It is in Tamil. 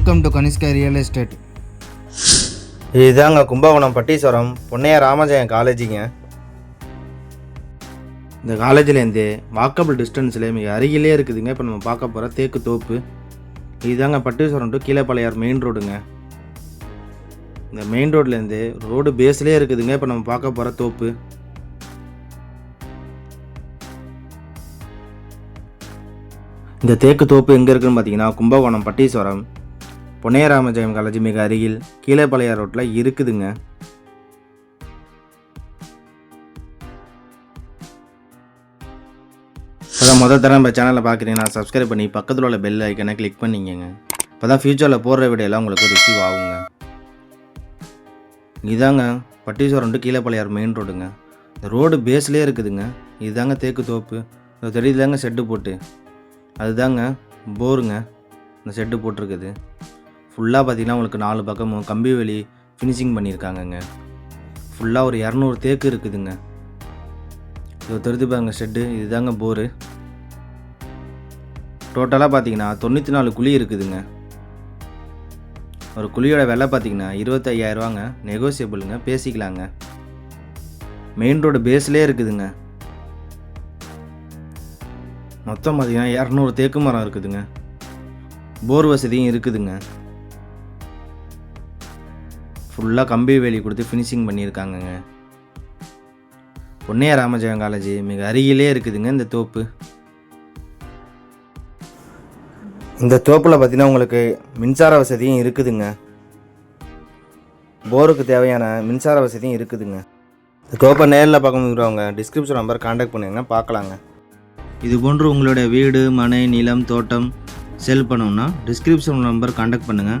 Welcome to Kanishka real estate இதுதாங்க கும்பகோணம் பட்டீஸ்வரம். பொன்னையா ராமஜெயம் காலேஜுங்க. இந்த காலேஜ்லேருந்து வாக்கபிள் டிஸ்டன்ஸில் மிக அருகிலே இருக்குதுங்க. இப்போ நம்ம பார்க்க போகிற தேக்கு தோப்பு. இதுதாங்க பட்டீஸ்வரம் டு கீழப்பாளையார் மெயின் ரோடுங்க இந்த மெயின் ரோட்லேருந்து ரோடு பேஸ்லேயே இருக்குதுங்க. இப்போ நம்ம பார்க்க போகிற தோப்பு. இந்த தேக்கு தோப்பு எங்கே இருக்குன்னு பார்த்தீங்கன்னா கும்பகோணம் பட்டீஸ்வரம். பொன்னையராமஜெயம் காலேஜ் மிக அருகில் கீழப்பாளையார் ரோட்டில் இருக்குதுங்க. அதான் முதல் தடவை நம்ம சேனலை பார்க்குறீங்கன்னா சப்ஸ்கிரைப் பண்ணி பக்கத்தில் உள்ள பெல் ஐக்கனை கிளிக் பண்ணிக்கங்க. இப்போ தான் ஃப்யூச்சரில் போடுற வீடியோலாம் உங்களுக்கு ரிசீவ் ஆகுங்க. இதாங்க பட்டீஸ்வரம் டு கீழப்பாளையார் மெயின் ரோடுங்க இந்த ரோடு பேஸ்லேயே இருக்குதுங்க. இதுதாங்க தேக்கு தோப்பு. இந்த தெரியுதுதாங்க செட்டு போட்டு. அதுதாங்க போருங்க இந்த செட்டு போட்டிருக்குது. ஃபுல்லாக பார்த்திங்கன்னா உங்களுக்கு நாலு பக்கமும் கம்பி வேலி ஃபினிஷிங் பண்ணியிருக்காங்கங்க. ஃபுல்லாக ஒரு இரநூறு தேக்கு இருக்குதுங்க. இது தெரிஞ்சு பாருங்க ஷெட்டு இதுதாங்க போரு டோட்டலாக பார்த்தீங்கன்னா தொண்ணூற்றி நாலு குழி இருக்குதுங்க. ஒரு குழியோட விலை பார்த்தீங்கன்னா இருபத்தையாயிரரூவாங்க நெகோசியபிளுங்க பேசிக்கலாங்க. மெயின் ரோடு பேஸ்லேயே இருக்குதுங்க. மொத்தம் பார்த்தீங்கன்னா இரநூறு தேக்கு மரம் இருக்குதுங்க. போர் வசதியும் இருக்குதுங்க. ஃபுல்லாக கம்பி வேலி கொடுத்து ஃபினிஷிங் பண்ணியிருக்காங்கங்க. பொன்னையா ராமஜெயம் காலேஜ் மிக அருகிலே இருக்குதுங்க இந்த தோப்பு. இந்த தோப்பில் பார்த்தீங்கன்னா உங்களுக்கு மின்சார வசதியும் இருக்குதுங்க. போருக்கு தேவையான மின்சார வசதியும் இருக்குதுங்க. இந்த தோப்பை நேரில் பார்க்கணுங்கிறவங்க டிஸ்கிரிப்ஷன் நம்பர் காண்டாக்ட் பண்ணுங்க பார்க்கலாங்க. இது போன்று உங்களுடைய வீடு மனை நிலம் தோட்டம் செல் பண்ணணும்னா டிஸ்கிரிப்ஷன் நம்பர் காண்டாக்ட் பண்ணுங்கள்